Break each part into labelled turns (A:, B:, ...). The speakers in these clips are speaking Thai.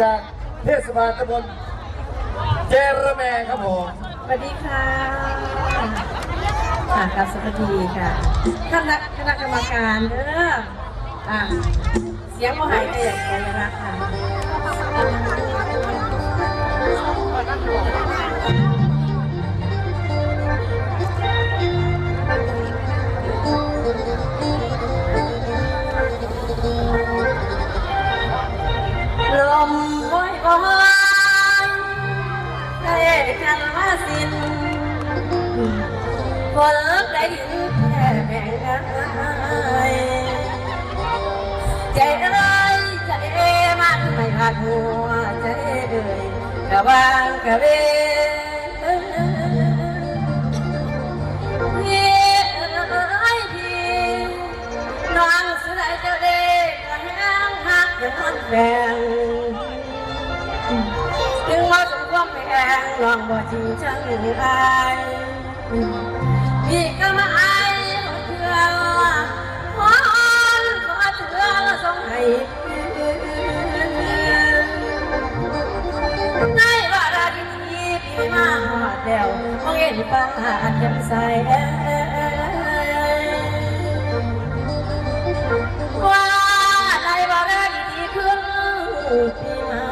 A: จากเทศบาลตำบลเจรแมครับผม
B: สวัสดีค่ะค่ะครับสวัสดีค่ะท่านคณะคณะกรรมการเด้ออะเสียงว่าหายใจอย่างไรนะค่ะ ฝนได้ยินแค่แบ่งกันใจเอ้ยใจมันไม่ขาดหัวใจเอ้ยกะวางกะเวพี่เอ้ยพี่น้องสุดท้ายเจ้าเด็กก็แห้งหักยังมันแบ่งจึงมาสมความแพงลองบ่จริงจังอาย ป้องหาแจ่มใสว่าในว่าราดีขึ้นพี่มา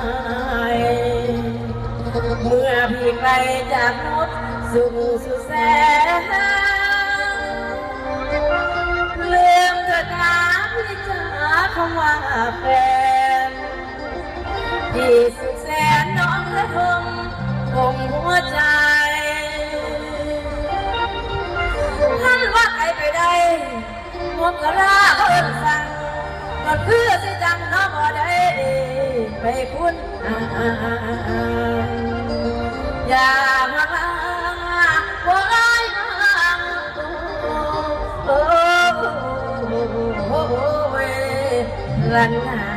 B: เมื่อพี่ไกลจากมดสู่สุแสนลืมเถิดนะพี่จ๋าคำว่าแฟนที่สุดแสนน้องและคงคงหัวใจ วกกะลาเพิ่นสั่งก็คือสิจังน้องบ่ได้ไปคุณอ่าอ่าอ่าอ่าอย่ามาว่ไอ้โอ้โอ้เวลันหา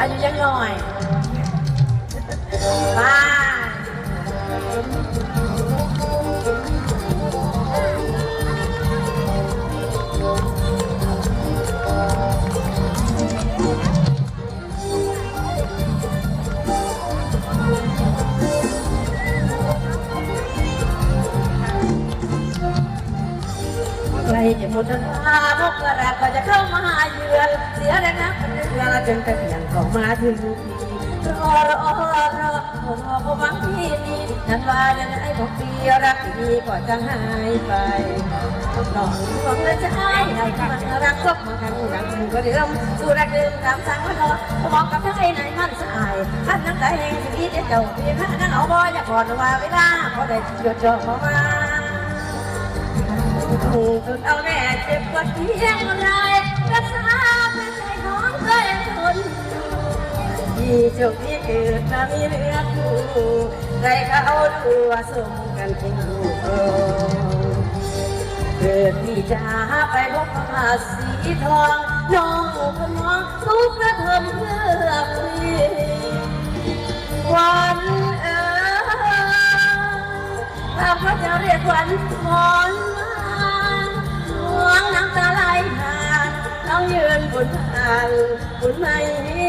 B: อายุยังน้อย ใครจะหมดทางมกราก็จะเข้ามาเยือนเสียแรงนะเรือจนกระเพียงก็มาถึงรอรอรอรอรอก็หวังที่นี่ฉันว่าจะได้บอกปีรักดีก็จะหายไปหลอกหลอกเลยจะให้ให้มันรักก็มากันรักก็เดิมสู่รักเดิมตามสั่งมาเถอะมองกับทั้งไอ้ไหนมันสายท่านนั่งใจแห่งสิ่งที่เจ้าพี่ข้านั่งเอาบ่อยากกอดว่าเวลาพอได้หยุดจอมา ถูกจนเอาแม่เจ็บปวดเพียงไรรักษาเป็นใจของเคยทนที่โชคที่เกิดมามีเลือดคู่ใครเขาดูว่าสมกันเป็นลูกเกิดที่จะไปพบพระสีทองน้องคนน้องทุกระทมเพื่อพี่วันเออถ้าพระเจ้าเรียกวันมอน นทางบุญไม่มี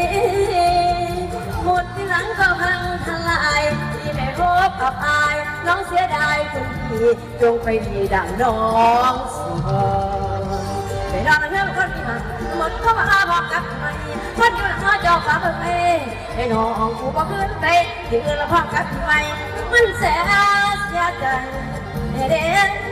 B: หมดที่หลังก็พังทลายที่ไม่พบกับอาย น้องเสียดายคุณพี่จงไปดีดังน้องสิบไปนอนเรื่องคนที่มาหมดเข้ามาบอกกับไม่มันอยู่หน้าจอฟ้าเปิดเพไอ้น้องกูบอกขึ้นไปที่อื่นละพ่อกับไม่มันแสนเสียใจเด้เ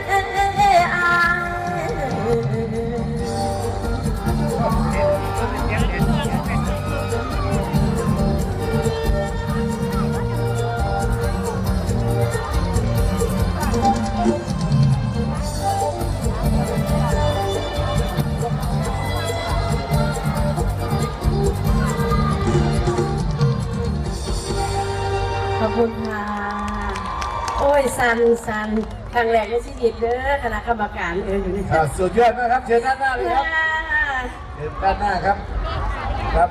B: สันสันครั้งแรกในชีวิตเด้อคณะกรรมการเอออยู่นี่
A: อ่าสุดยอดนะครับ เชิญด้านหน้าเลยครับ เชิญด้านหน้าครับ ครับ